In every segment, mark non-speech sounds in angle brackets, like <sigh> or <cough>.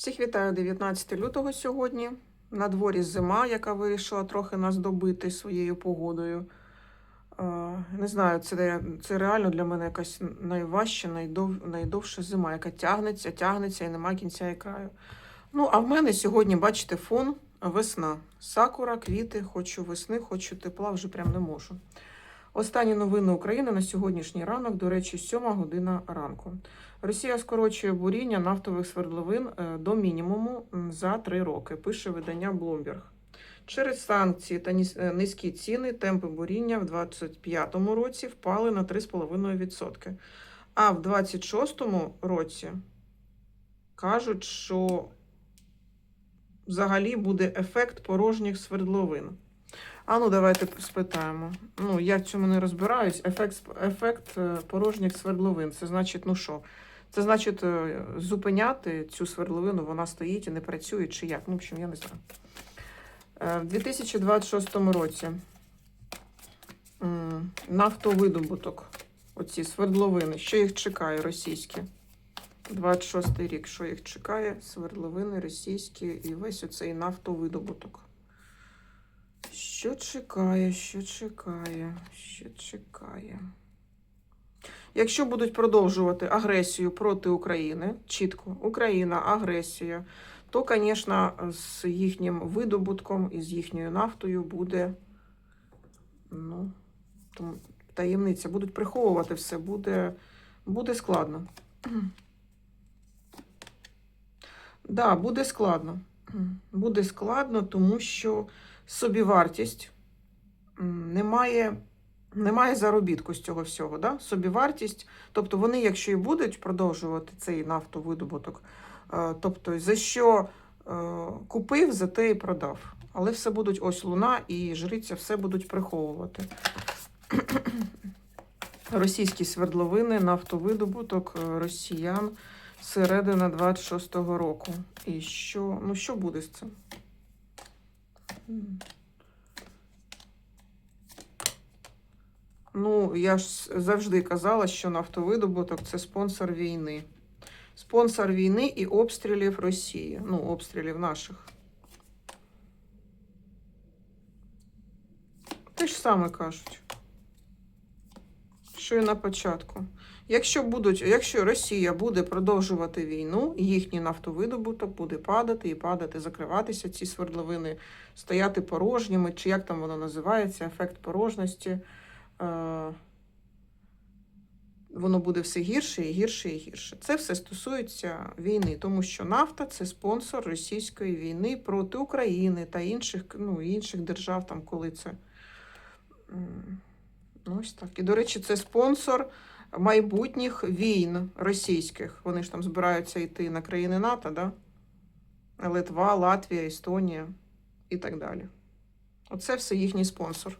Всіх вітаю 19 лютого сьогодні. На дворі зима, яка вирішила трохи нас добити своєю погодою. Не знаю, це, це реально для мене якась найважча, найдов, найдовша зима, яка тягнеться, тягнеться і немає кінця і краю. Ну, а в мене сьогодні, бачите, фон весна. Сакура, квіти, хочу весни, хочу тепла, вже прям не можу. Останні новини України на сьогоднішній ранок, до речі, 7 година ранку. Росія скорочує буріння нафтових свердловин е, до мінімуму за три роки, пише видання Bloomberg. Через санкції та е, низькі ціни темпи буріння в 2025 році впали на 3,5%. А в 2026 році кажуть, що взагалі буде ефект порожніх свердловин. А ну, давайте спитаємо. Ну, я в цьому не розбираюсь. Ефект, ефект е, порожніх свердловин. Це значить, ну що? Це значить е, зупиняти цю свердловину, вона стоїть і не працює, чи як? Ну, в общем, я не знаю. Е, В 2026 році нафтовидобуток, оці свердловини, що їх чекає російські? 26 рік, що їх чекає? Свердловини російські і весь оцей нафтовидобуток. Що чекає, що чекає, що чекає? Якщо будуть продовжувати агресію проти України, чітко Україна, агресія, то, звісно, з їхнім видобутком і з їхньою нафтою буде ну, таємниця. Будуть приховувати все, буде, буде складно. <clears throat> Да, буде складно. Буде складно, тому що собівартість немає, немає заробітку з цього всього. Да? Собівартість, тобто вони, якщо і будуть продовжувати цей нафтовидобуток, е, тобто за що е, купив, за те і продав. Але все будуть ось луна і жриця все будуть приховувати. <clears throat> Російські свердловини, нафтовидобуток е, росіян середина 26-го року. І що, ну, що буде з цим? Ну, я ж завжди казала, що нафтовидобуток це спонсор війни. Спонсор війни і обстрілів Росії. Ну, обстрілів наших. Те ж саме кажуть. Що і на початку. Якщо будуть, якщо Росія буде продовжувати війну, їхній нафтовидобуток буде падати і падати, закриватися ці свердловини, стояти порожніми, чи як там воно називається, ефект порожності. Е, Воно буде все гірше і гірше і гірше. Це все стосується війни, тому що нафта це спонсор російської війни проти України та інших, ну, інших держав, там, коли це. Ну, ось так. І, до речі, це спонсор майбутніх війн російських. Вони ж там збираються йти на країни НАТО, да? Литва, Латвія, Естонія і так далі. Оце все їхній спонсор.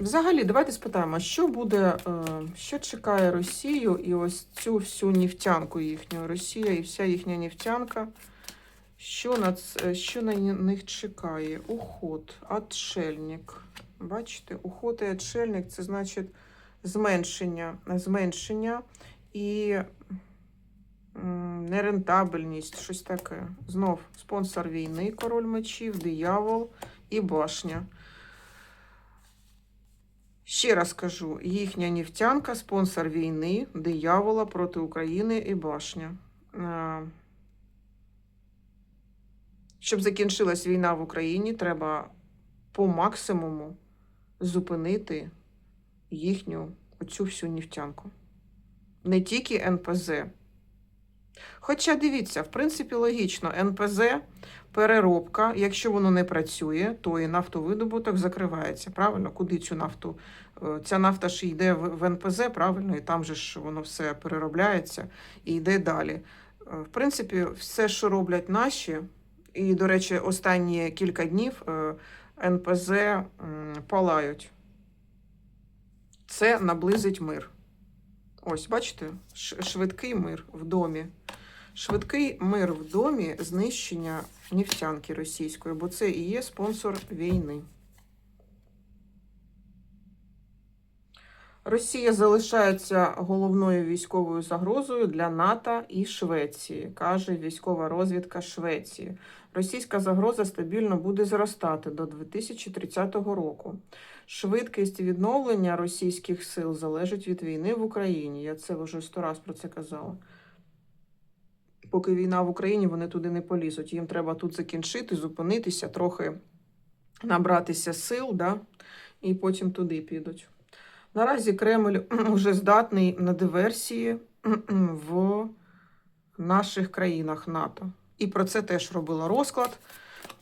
Взагалі, давайте спитаємо, що буде, е, що чекає Росію і ось цю всю нефтянку їхню. Росія і вся їхня нефтянка. Що на, ц- що на них чекає? Уход, отшельник. Бачите, уход і отшельник це значить зменшення, зменшення і нерентабельність, щось таке. Знов спонсор війни, король мечів, диявол і башня. Ще раз кажу, їхня нефтянка, спонсор війни, диявола проти України і башня. Щоб закінчилась війна в Україні, треба по максимуму зупинити їхню оцю всю нефтянку. Не тільки НПЗ. Хоча дивіться, в принципі, логічно, НПЗ переробка, якщо воно не працює, то і нафтовидобуток закривається. Правильно? Куди цю нафту? Е, Ця нафта ж йде в в НПЗ, правильно, і там же ж воно все переробляється і йде далі. Е, В принципі, все, що роблять наші, і, до речі, останні кілька днів е, НПЗ палають. Це наблизить мир. Ось, бачите, швидкий мир в домі. Швидкий мир в домі знищення нефтянки російської, бо це і є спонсор війни. Росія залишається головною військовою загрозою для НАТО і Швеції, каже військова розвідка Швеції. Російська загроза стабільно буде зростати до 2030 року. Швидкість відновлення російських сил залежить від війни в Україні. Я це вже сто раз про це казала. Поки війна в Україні, вони туди не полізуть. Їм треба тут закінчити, зупинитися, трохи набратися сил, да? і потім туди підуть. Наразі Кремль <clears throat> вже здатний на диверсії <clears throat> в наших країнах НАТО. І про це теж робила розклад.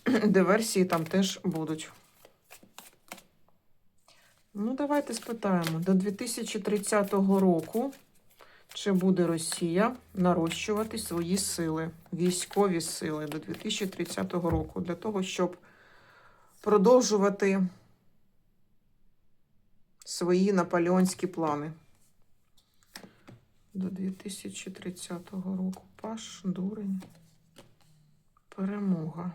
<clears throat> Диверсії там теж будуть. Ну, давайте спитаємо. До 2030 року чи буде Росія нарощувати свої сили, військові сили до 2030 року, для того, щоб продовжувати свої наполеонські плани. До 2030 року. Паш, дурень. Перемога.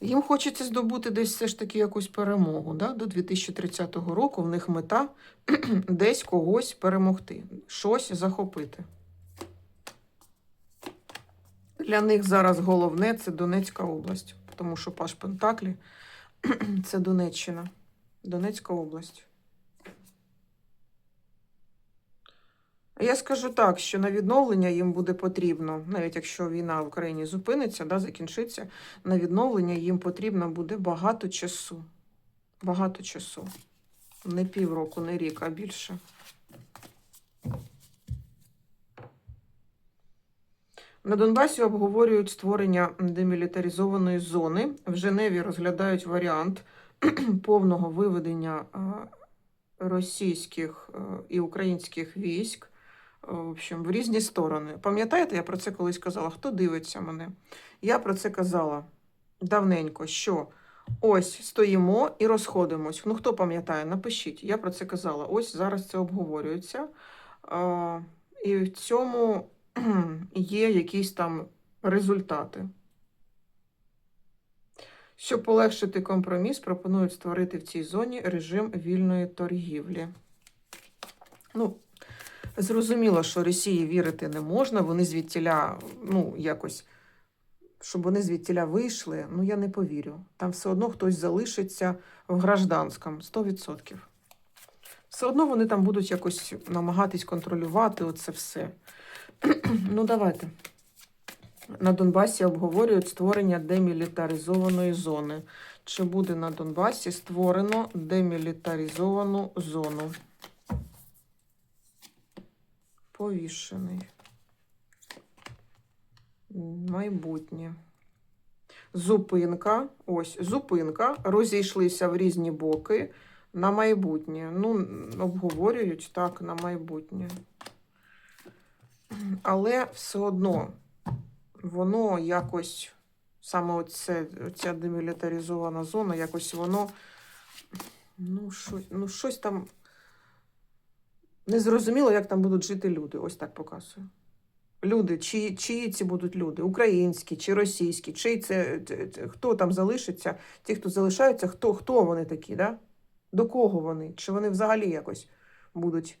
Їм хочеться здобути десь все ж таки якусь перемогу. Да? До 2030 року в них мета <clears throat> десь когось перемогти, щось захопити. Для них зараз головне це Донецька область, тому що Паш Пентаклі <clears throat> це Донеччина, Донецька область. Я скажу так, що на відновлення їм буде потрібно, навіть якщо війна в Україні зупиниться, да, закінчиться, на відновлення їм потрібно буде багато часу. Багато часу. Не півроку, не рік, а більше. На Донбасі обговорюють створення демілітаризованої зони. В Женеві розглядають варіант <clears throat> повного виведення російських і українських військ в общем, в різні сторони. Пам'ятаєте, я про це колись казала? Хто дивиться мене? Я про це казала давненько, що ось стоїмо і розходимось. Ну, хто пам'ятає, напишіть. Я про це казала. Ось зараз це обговорюється. А, І в цьому <clears throat> є якісь там результати. Щоб полегшити компроміс, пропонують створити в цій зоні режим вільної торгівлі. Ну, Зрозуміло, що Росії вірити не можна, вони звідтіля, ну, якось, щоб вони звідтіля вийшли, ну я не повірю. Там все одно хтось залишиться в гражданському 100%. Все одно вони там будуть якось намагатись контролювати оце все. <clears throat> ну, давайте. На Донбасі обговорюють створення демілітаризованої зони. Чи буде на Донбасі створено демілітаризовану зону? Повішений. Майбутнє. Зупинка. Ось, зупинка. Розійшлися в різні боки на майбутнє. Ну, обговорюють так на майбутнє. Але все одно воно якось, саме оце, ця демілітаризована зона, якось воно, ну, щось, ну, щось там. Незрозуміло, як там будуть жити люди. Ось так показую. Люди, чиї, чиї ці будуть люди? Українські чи російські, чиї це, хто там залишиться, ті, хто залишаються, хто хто вони такі, да? до кого вони? Чи вони взагалі якось будуть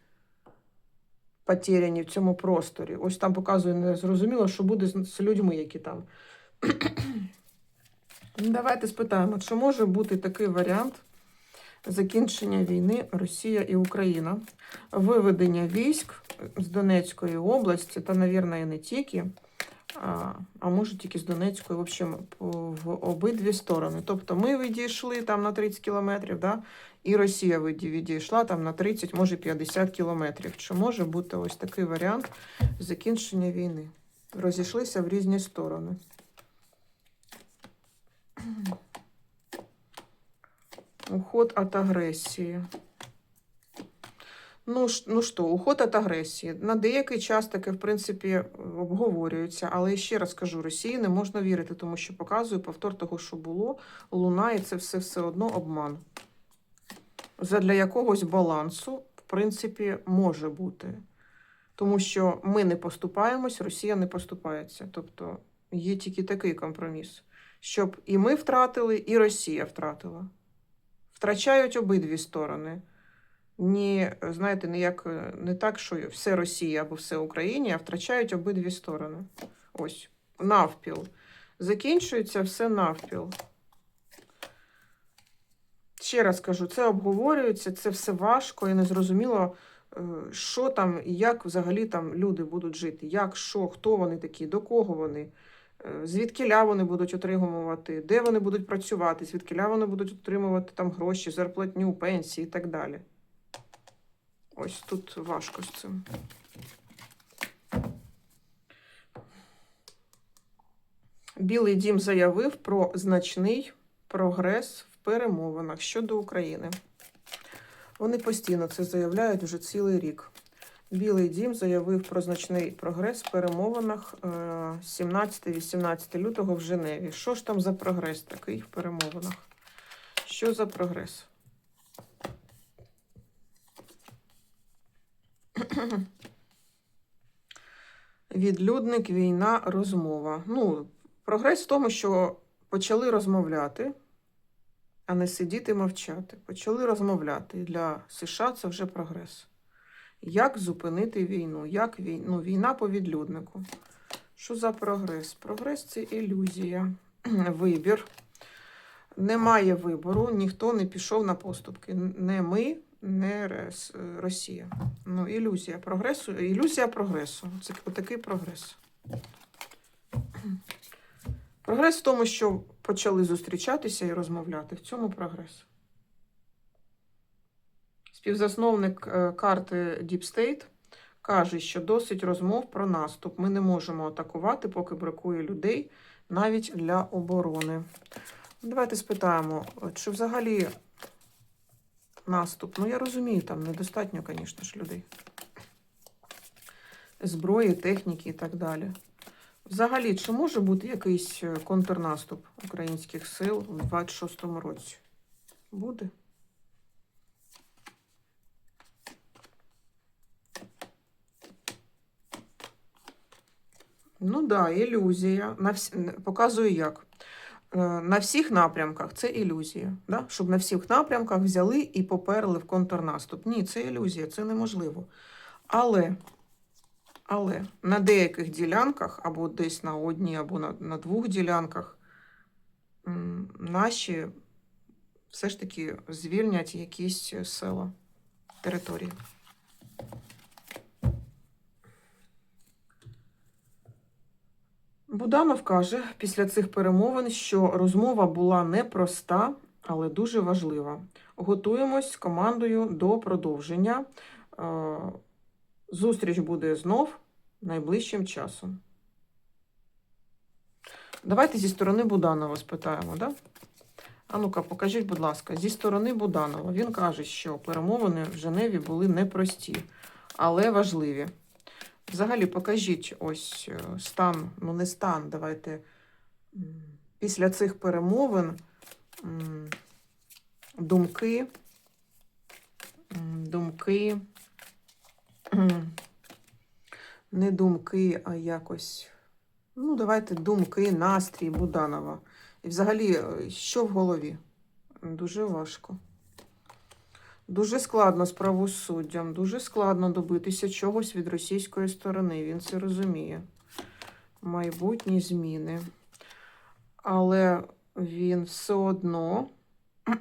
потеряні в цьому просторі? Ось там показує незрозуміло, що буде з, з людьми, які там. <clears throat> Давайте спитаємо, чи може бути такий варіант закінчення війни Росія і Україна, виведення військ з Донецької області, та, навірно, і не тільки, а, а може тільки з Донецької, в общем, в обидві сторони. Тобто ми відійшли там на 30 кілометрів, да? і Росія відійшла там на 30, може 50 кілометрів. Чи може бути ось такий варіант закінчення війни? Розійшлися в різні сторони. Уход от агресії. Ну, ну що, уход від агресії. На деякий час таке, в принципі, обговорюється, але ще раз кажу, Росії не можна вірити, тому що показує повтор того, що було, луна, і це все все одно обман. Задля якогось балансу, в принципі, може бути. Тому що ми не поступаємось, Росія не поступається. Тобто є тільки такий компроміс, щоб і ми втратили, і Росія втратила. Втрачають обидві сторони. ні, знаєте, не, як, е, не так, що все Росія або все Україні, а втрачають обидві сторони. Ось, навпіл. Закінчується все навпіл. Ще раз кажу, це обговорюється, це все важко і незрозуміло, е, що там і як взагалі там люди будуть жити. Як, що, хто вони такі, до кого вони, звідкиля вони будуть отримувати, де вони будуть працювати, звідкиля вони будуть отримувати там гроші, зарплатню, пенсії і так далі. Ось тут важко з цим. Білий дім заявив про значний прогрес в перемовинах щодо України. Вони постійно це заявляють вже цілий рік. Білий дім заявив про значний прогрес в перемовинах е, 17-18 лютого в Женеві. Що ж там за прогрес такий в перемовинах? Що за прогрес? <clears throat> Відлюдник, війна, розмова. Ну, прогрес в тому, що почали розмовляти, а не сидіти мовчати. Почали розмовляти. Для США це вже прогрес. Як зупинити війну? Як війну? Ну, війна по відлюднику. Що за прогрес? Прогрес це ілюзія, <clears throat> вибір. Немає вибору, ніхто не пішов на поступки. Не ми, не Росія. Ну, ілюзія прогресу. Ілюзія прогресу. Це такий прогрес. Прогрес в тому, що почали зустрічатися і розмовляти. В цьому прогрес. Співзасновник е, карти Deep State каже, що досить розмов про наступ. Ми не можемо атакувати, поки бракує людей навіть для оборони. Давайте спитаємо, чи взагалі наступ? Ну, я розумію, там недостатньо, звісно ж, людей. Зброї, техніки і так далі. Взагалі, чи може бути якийсь е, контрнаступ українських сил у 26-му році? Буде? Ну так, да, ілюзія. На всі... Показую як. Е, На всіх напрямках це ілюзія. Да? Щоб на всіх напрямках взяли і поперли в контрнаступ. Ні, це ілюзія, це неможливо. Але, але на деяких ділянках, або десь на одній, або на, на двох ділянках, наші все ж таки звільнять якісь села, території. Буданов каже після цих перемовин, що розмова була непроста, але дуже важлива. Готуємось з командою до продовження. Е, Зустріч буде знов найближчим часом. Давайте зі сторони Буданова спитаємо, да? А ну-ка, покажіть, будь ласка, зі сторони Буданова. Він каже, що перемовини в Женеві були непрості, але важливі. Взагалі, покажіть ось е, стан, ну не стан, давайте після цих перемовин думки, думки, не думки, а якось, ну, давайте думки, настрій Буданова. І взагалі, е, що в голові? Дуже важко. Дуже складно з правосуддям, дуже складно добитися чогось від російської сторони. Він це розуміє. Майбутні зміни. Але він все одно <clears throat>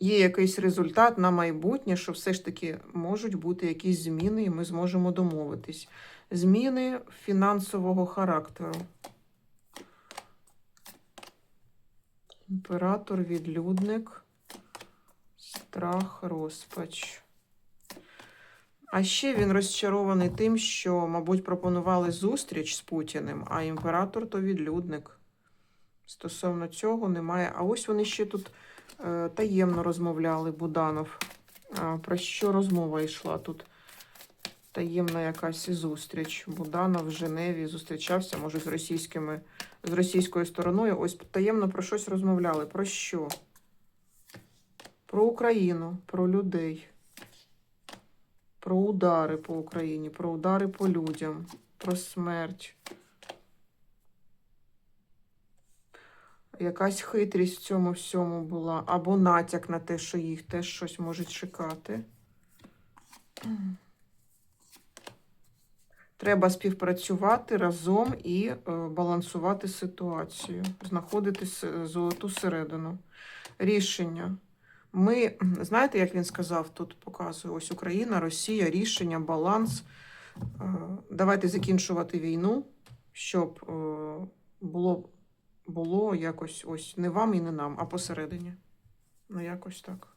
є якийсь результат на майбутнє, що все ж таки можуть бути якісь зміни, і ми зможемо домовитись. Зміни фінансового характеру. Імператор, відлюдник. Страх, розпач. А ще він розчарований тим, що, мабуть, пропонували зустріч з Путіним, а імператор то відлюдник. Стосовно цього немає. А ось вони ще тут е, таємно розмовляли, Буданов. А, про що розмова йшла тут? Таємна якась зустріч. Буданов в Женеві зустрічався, може, з російськими, з російською стороною. Ось таємно про щось розмовляли. Про що? Про Україну, про людей, про удари по Україні, про удари по людям, про смерть. якась хитрість в цьому всьому була, або натяк на те, що їх теж щось можуть чекати. Треба співпрацювати разом і е, балансувати ситуацію, знаходити золоту середину. Рішення. Ми, знаєте, як він сказав, тут показує ось Україна, Росія, рішення, баланс. Е, Давайте закінчувати війну, щоб е, було, було якось ось не вам і не нам, а посередині. Ну, якось так.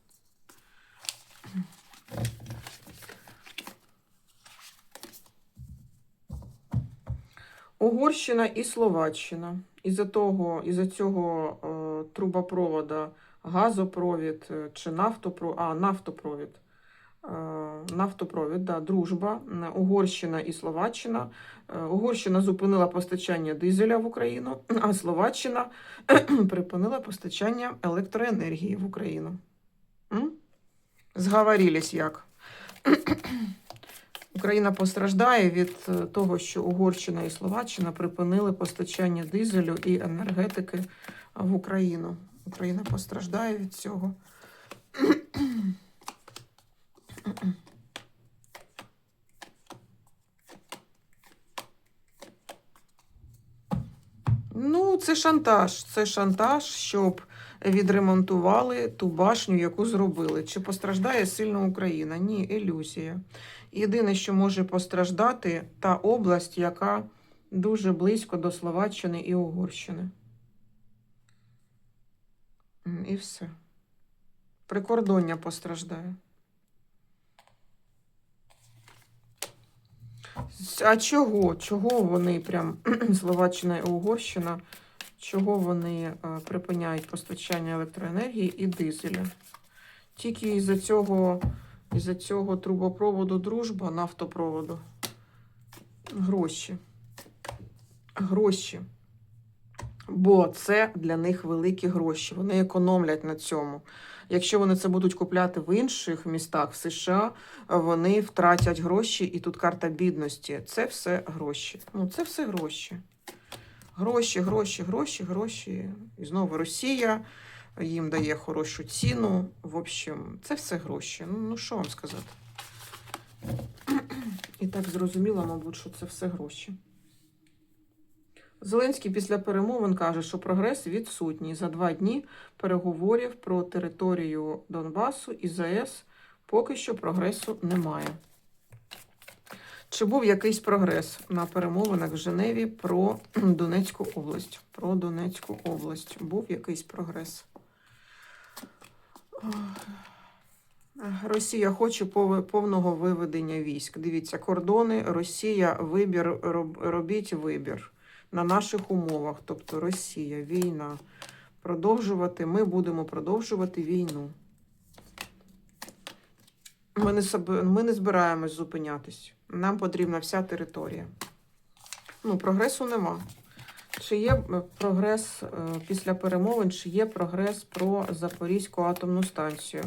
Угорщина і Словаччина. Із-за того, із-за цього е, трубопровода газопровід е, чи нафтопровід, а, нафтопровід. Е, нафтопровід, да, дружба. Угорщина і Словаччина. Е, Угорщина зупинила постачання дизеля в Україну, а Словаччина <clears throat> припинила постачання електроенергії в Україну. М? Зговорились як. <clears throat> Україна постраждає від того, що Угорщина і Словаччина припинили постачання дизелю і енергетики в Україну. Україна постраждає від цього. Ну, це шантаж. Це шантаж, щоб відремонтували ту башню, яку зробили. Чи постраждає сильно Україна? Ні, ілюзія. Єдине, що може постраждати, та область, яка дуже близько до Словаччини і Угорщини. І все. Прикордоння постраждає. А чого? Чого вони прям <clears throat> Словаччина і Угорщина? Чого вони е, припиняють постачання електроенергії і дизеля? Тільки із-за цього, із-за цього трубопроводу дружба, нафтопроводу. Гроші. Гроші. Бо це для них великі гроші. Вони економлять на цьому. Якщо вони це будуть купляти в інших містах в США, вони втратять гроші, і тут карта бідності. Це все гроші. Ну, це все гроші. Гроші, гроші, гроші, гроші. І знову Росія їм дає хорошу ціну. В общем, це все гроші. Ну, ну що вам сказати? <clears throat> І так зрозуміло, мабуть, що це все гроші. Зеленський після перемовин каже, що прогрес відсутній. За два дні переговорів про територію Донбасу і ЗАЕС поки що прогресу немає. Чи був якийсь прогрес на перемовинах в Женеві про <clears throat> Донецьку область? Про Донецьку область був якийсь прогрес. Росія хоче повного виведення військ. Дивіться, кордони, Росія, вибір, робіть вибір на наших умовах. Тобто Росія, війна. Продовжувати, ми будемо продовжувати війну. Ми не, ми не збираємось зупинятись. Нам потрібна вся територія. Ну, прогресу нема. Чи є е, прогрес е, після перемовин, чи є прогрес про Запорізьку атомну станцію?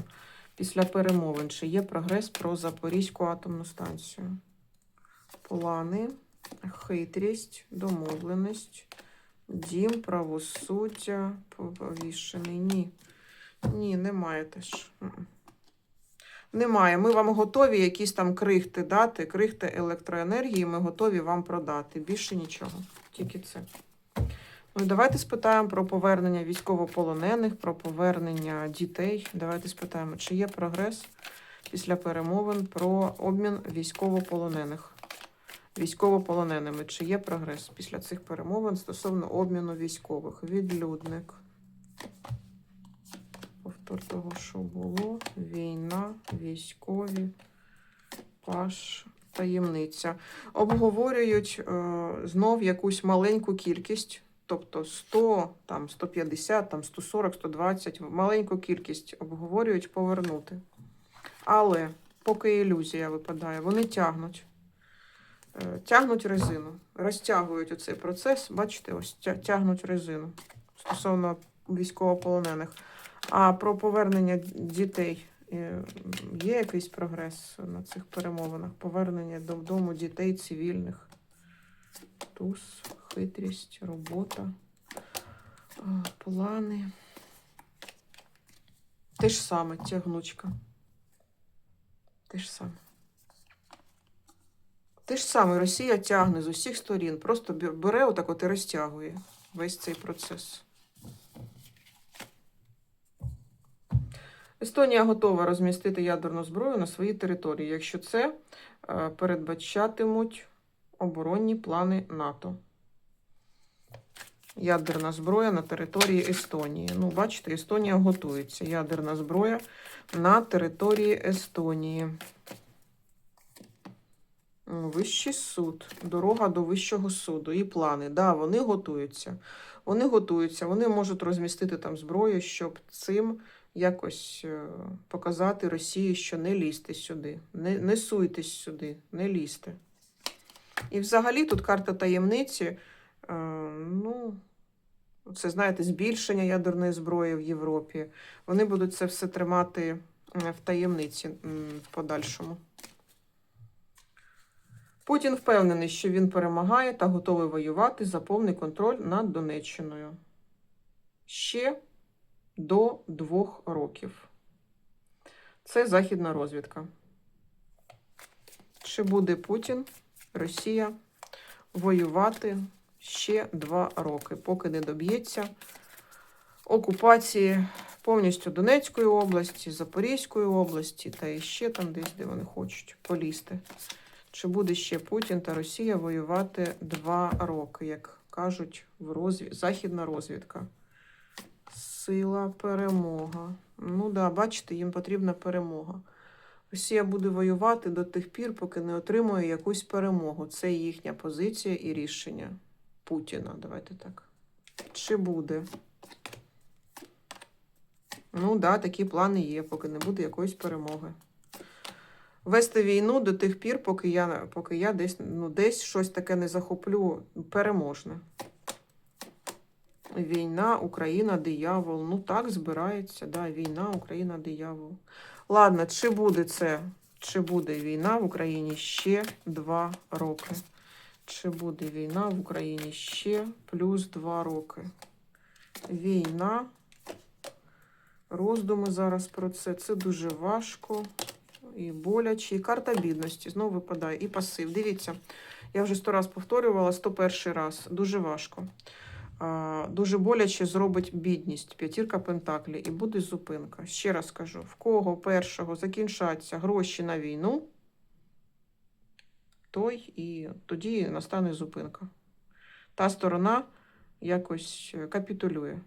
Після перемовин, чи є прогрес про Запорізьку атомну станцію? Плани, хитрість, домовленість, дім, правосуддя, повішений. Ні. Ні, немає теж. Немає. Ми вам готові якісь там крихти дати, крихти електроенергії, ми готові вам продати. Більше нічого. Тільки це. Ну, давайте спитаємо про повернення військовополонених, про повернення дітей. Давайте спитаємо, чи є прогрес після перемовин про обмін військовополонених. Військовополоненими. Чи є прогрес після цих перемовин стосовно обміну військових? Відлюдник. Повтор того, що було. Війна, військові, паш, таємниця. Обговорюють е, знов якусь маленьку кількість, тобто 100, там, 150, там, 140, 120, маленьку кількість обговорюють повернути. Але поки ілюзія випадає, вони тягнуть. Е, Тягнуть резину, розтягують оцей процес, бачите, ось тягнуть резину стосовно військовополонених. А про повернення дітей е, є якийсь прогрес на цих перемовинах? Повернення додому дітей цивільних. Туз, хитрість, робота. Плани. Те ж саме тягнучка. Те ж саме. Те ж саме Росія тягне з усіх сторін. Просто бере отак от і розтягує весь цей процес. Естонія готова розмістити ядерну зброю на своїй території, якщо це е, передбачатимуть оборонні плани НАТО. Ядерна зброя на території Естонії. Ну, бачите, Естонія готується. Ядерна зброя на території Естонії. Вищий суд, дорога до вищого суду і плани. Да, вони готуються. Вони готуються, вони можуть розмістити там зброю, щоб цим якось е, показати Росії, що не лізьте сюди, не, не суйтесь сюди, не лізьте. І взагалі тут карта таємниці. е, ну, це, знаєте, збільшення ядерної зброї в Європі. Вони будуть це все тримати е, в таємниці в подальшому. Путін впевнений, що він перемагає та готовий воювати за повний контроль над Донеччиною. Ще до двох років. Це західна розвідка. Чи буде Путін, Росія воювати ще два роки, поки не доб'ється окупації повністю Донецької області, Запорізької області та іще там десь, де вони хочуть полізти. Чи буде ще Путін та Росія воювати два роки, як кажуть в розвід... західна розвідка? Сила, перемога. Ну да, бачите, їм потрібна перемога. Росія буде воювати до тих пір, поки не отримує якусь перемогу. Це їхня позиція і рішення Путіна. Давайте так. Чи буде? Ну да, такі плани є, поки не буде якоїсь перемоги. Вести війну до тих пір, поки я, поки я десь, ну, десь щось таке не захоплю переможне. Війна, Україна, диявол. Ну так збирається. Да, війна, Україна, диявол. Ладно, чи буде це? Чи буде війна в Україні ще два роки? Чи буде війна в Україні ще плюс два роки? Війна. Роздуми зараз про це. Це дуже важко і боляче. І карта бідності знову випадає. І пасив. Дивіться, я вже сто раз повторювала, 101 раз. Дуже важко. Дуже боляче зробить бідність, п'ятірка пентаклі, і буде зупинка. Ще раз кажу: в кого першого закінчаться гроші на війну, той і тоді настане зупинка. Та сторона якось капітулює.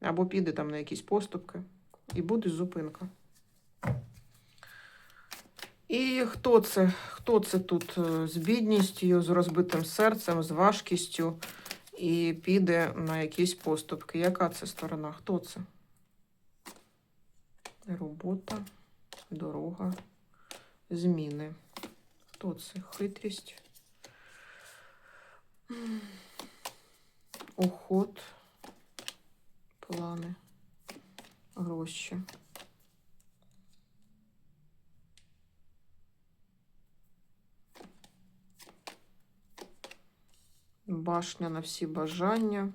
Або піде там на якісь поступки, і буде зупинка. І хто це? Хто це тут е, з бідністю, з розбитим серцем, з важкістю і піде на якісь поступки? Яка це сторона? Хто це? Робота, дорога, зміни. Хто це? Хитрість. Уход, плани, гроші. Башня на всі бажання.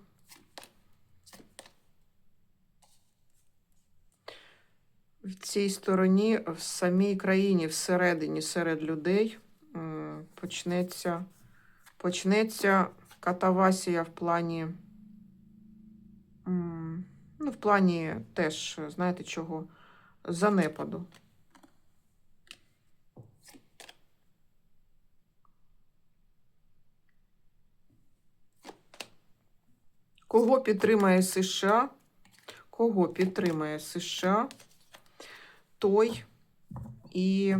В цій стороні, в самій країні, всередині, серед людей почнеться, почнеться катавасія в плані, ну, в плані теж, знаєте чого, занепаду. Кого підтримає США? Кого підтримає США, той і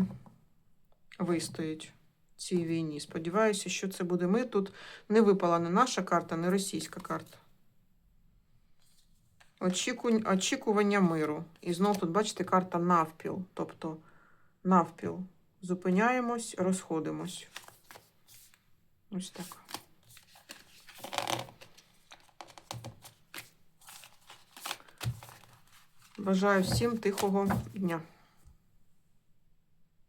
вистоїть в цій війні. Сподіваюся, що це буде ми. Тут не випала не наша карта, не російська карта. Очікування миру. І знову тут, бачите, карта навпіл. Тобто навпіл. Зупиняємось, розходимось. Ось так. Бажаю всім тихого дня.